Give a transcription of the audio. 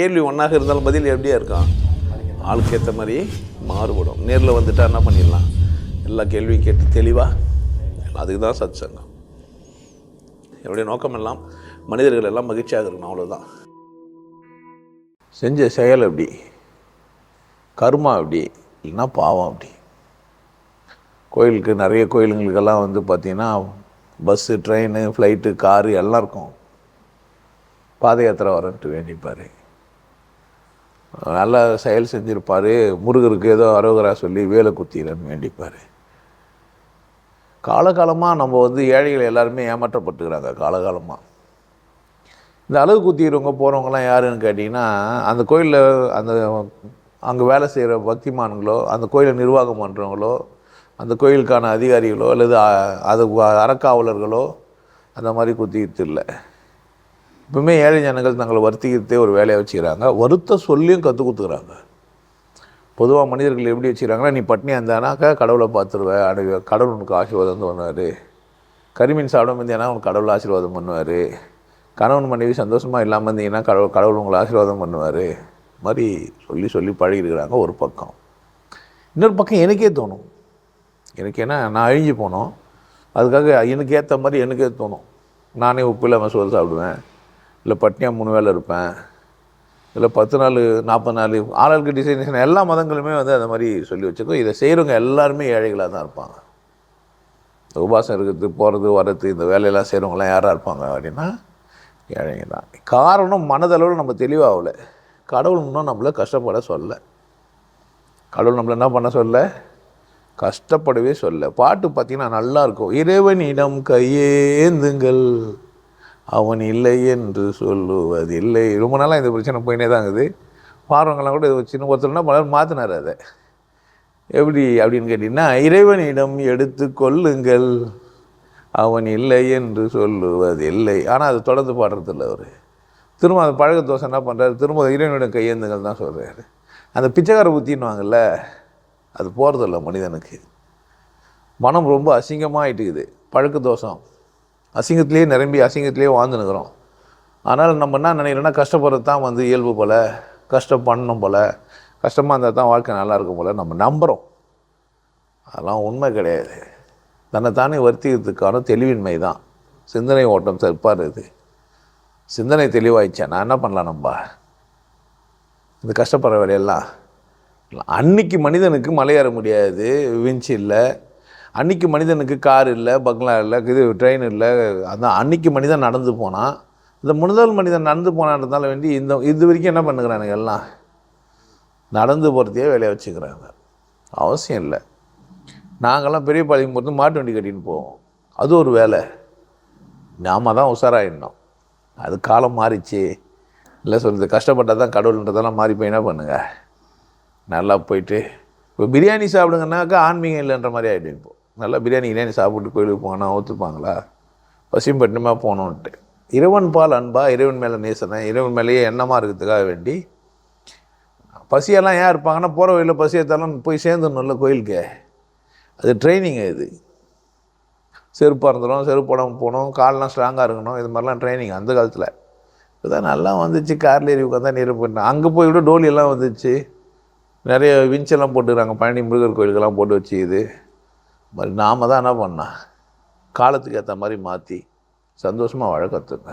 கேள்வி ஒன்றாக இருந்தாலும் பதில் எப்படியா இருக்கும்? ஆளுக்கு ஏற்ற மாதிரி மாறுபடும். நேரில் வந்துட்டால் என்ன பண்ணிடலாம்? எல்லா கேள்வியும் கேட்டு தெளிவாக அதுக்கு தான் சத் சங்கம் என்னுடைய நோக்கம் எல்லாம் மனிதர்கள் எல்லாம் மகிழ்ச்சியாக இருக்கணும் அவ்வளோதான் செஞ்ச செயல் எப்படி? கர்மா எப்படி? இல்லைன்னா பாவம் அப்படி கோயிலுக்கு நிறைய கோயிலுங்களுக்கெல்லாம் வந்து பார்த்திங்கன்னா பஸ்ஸு ட்ரெயின் ஃப்ளைட்டு காரு எல்லாம் இருக்கும். பாத யாத்திரை வரன்ட்டு வேண்டிப்பார். நல்ல செயல் செஞ்சுருப்பார். முருகருக்கு ஏதோ அரோகரா சொல்லி வேலை குத்திரன்னு வேண்டிப்பார். காலகாலமாக நம்ம வந்து ஏழைகள் எல்லாருமே ஏமாற்றப்பட்டுக்கிறாங்க காலகாலமாக இந்த அழகு குத்திக்கிறவங்க போகிறவங்கலாம் யாருன்னு கேட்டிங்கன்னா அந்த கோயிலில் அந்த அங்கே வேலை செய்கிற பக்திமான்களோ அந்த கோயிலை நிர்வாகம் பண்ணுறவங்களோ அந்த கோயிலுக்கான அதிகாரிகளோ அல்லது அது அறக்காவலர்களோ அந்த மாதிரி குத்திக்கிட்டு இல்லை. இப்பவுமே ஏழை ஜனங்கள் தங்களை வருத்திக்கிறதே ஒரு வேலையை வச்சுக்கிறாங்க. வருத்த சொல்லியும் கற்றுக் கொடுத்துக்கிறாங்க. பொதுவாக மனிதர்கள் எப்படி வச்சுக்கிறாங்கன்னா நீ பட்னி இருந்தானாக்கா கடவுளை பார்த்துருவேன் அடு கடவுள் உனக்கு ஆசீர்வாதம் பண்ணுவார் கரிமீன் சாப்பிடாம இருந்தீங்கன்னா உனக்கு கடவுள் ஆசீர்வாதம் பண்ணுவார். கணவன் மனைவி சந்தோஷமாக இல்லாமல் இருந்தீங்கன்னா கடவுள் கடவுள் உங்களை ஆசீர்வாதம் பண்ணுவார். மாதிரி சொல்லி சொல்லி பழகிருக்கிறாங்க ஒரு பக்கம். இன்னொரு பக்கம் எனக்கே தோணும். எனக்கு ஏன்னா நான் அழிஞ்சு போனோம். அதுக்காக எனக்கு ஏற்ற மாதிரி எனக்கே தோணும். நானே உப்பு இல்லாமல் சோறு சாப்பிடுவேன். இல்லை பட்னியாக மூணு வேளை இருப்பேன். இல்லை பத்து நாள் நாற்பது நாள் ஆளாளுக்கு டிசைனேஷன் எல்லா மதங்களுமே வந்து அந்த மாதிரி சொல்லி வச்சுருக்கோம் இதை செய்கிறவங்க எல்லாருமே ஏழைகளாக தான் இருப்பாங்க. இந்த உபாசம் இருக்கிறது போகிறது வர்றது இந்த வேலையெல்லாம் செய்கிறவங்களாம் யாராக இருப்பாங்க அப்படின்னா ஏழைங்க தான். காரணம் மனதளவில் நம்ம தெளிவாகல கடவுள் இன்னும் நம்மளை கஷ்டப்பட சொல்ல. கடவுள் நம்மளை என்ன பண்ண சொல்ல? கஷ்டப்படவே சொல்ல. பாட்டு பார்த்தீங்கன்னா நல்லாயிருக்கும் இறைவனிடம் கையேந்துங்கள் அவன் இல்லை என்று சொல்லுவதில்லை. ரொம்ப நாளாக இந்த பிரச்சனை போயினே தான் இருக்குது. பாடுறவங்களாம் கூட இது சின்ன ஒருத்தர்னா பலர் மாற்றினார் அதை. எப்படி அப்படின்னு கேட்டிங்கன்னா இறைவனிடம் எடுத்து கொள்ளுங்கள். அவன் இல்லை என்று சொல்லுவதில்லை. ஆனால் அது தொடர்ந்து பாடுறதில்ல அவர். திரும்ப அந்த பழக தோசை என்ன பண்ணுறாரு திரும்ப இறைவனிடம் கையேந்துங்கள் தான் சொல்கிறாரு அந்த பிச்சைக்கார புத்தின்னுவாங்கல்ல அது போகிறதில்ல மனிதனுக்கு. மனம் ரொம்ப அசிங்கமாகிட்டுக்குது பழக்க தோஷம். அசிங்கத்திலேயே நிரம்பி அசிங்கத்திலேயே வாழ்ந்துனுக்குறோம் ஆனால் நம்ம என்ன நினைக்கிறோன்னா கஷ்டப்படுறது தான் வந்து இயல்பு போல் கஷ்டம் பண்ணணும் போல் கஷ்டமாக இருந்தால் தான் வாழ்க்கை நல்லா இருக்கும் போல் நம்ம நம்புகிறோம் அதெல்லாம் உண்மை கிடையாது. தன்னைத்தானே வருத்திக்கிறதுக்கான தெளிவின்மை தான். சிந்தனை ஓட்டம் தற்பார் இது சிந்தனை தெளிவாயிடுச்சா? நான் என்ன பண்ணலாம் நம்ம? இந்த கஷ்டப்படுற வேலையெல்லாம். அன்னைக்கு மனிதனுக்கு மலையேற முடியாது. விஞ்சி இல்லை. அன்னைக்கு மனிதனுக்கு கார் இல்லை பங்களா இல்லை இது ட்ரெயின் இல்லை அதான் அன்னைக்கு மனிதன் நடந்து போனான் இந்த முதல் மனிதன் நடந்து போனான்றதால வேண்டி இந்த இது வரைக்கும் என்ன பண்ணுகிறானுங்க எல்லாம்? நடந்து போகிறதையே வேலையை வச்சுக்கிறாங்க. அவசியம் இல்லை. நாங்கள்லாம் பெரிய பாளையம் போகிறது மாட்டு வண்டி கட்டின்னு போவோம். அது ஒரு வேலை. நாம தான் உஷாராயிடணும். அது காலம் மாறிச்சு. இல்லை சொல்கிறது கஷ்டப்பட்டால் தான் கடவுள்ன்றதெல்லாம் மாறி போய் என்ன பண்ணுங்கள் நல்லா போயிட்டு இப்போ பிரியாணி சாப்பிடுங்கன்னாக்கா ஆன்மீகம் இல்லைன்ற மாதிரி ஆகிடும் இப்போது நல்லா பிரியாணி கிரியாணி சாப்பிட்டு கோயிலுக்கு போனால் ஒத்துப்பாங்களா? பசியும் பட்டினமாக போகணுன்ட்டு இறைவன் பால் அன்பா இறைவன் மேலே நேசனை இறைவன் மேலேயே எண்ணமாக இருக்கிறதுக்காக வேண்டி பசியெல்லாம் ஏன் இருப்பாங்கன்னா போகிற வழியில் பசி போய் சேர்ந்துடணும்ல கோயிலுக்கு. அது ட்ரைனிங் இது. செருப்பாக இருந்துடும் செருப்பு போடாமல் போகணும் கால்லாம் ஸ்ட்ராங்காக இருக்கணும் இது மாதிரிலாம் ட்ரைனிங் அந்த காலத்தில். இப்போதான் நல்லா வந்துச்சு காரில் ஏறி உட்காந்தா நீர் போயிட்டேன் அங்கே போய் விட டோலியெல்லாம் வந்துச்சு. நிறைய விஞ்செல்லாம் போட்டுக்கிறாங்க. பழனி முருகர் கோயிலுக்கெல்லாம் போட்டு வச்சு இது. மாதிரி நாம தான் என்ன பண்ணால் காலத்துக்கு ஏற்ற மாதிரி மாற்றி சந்தோஷமாக வாழ கற்றுங்க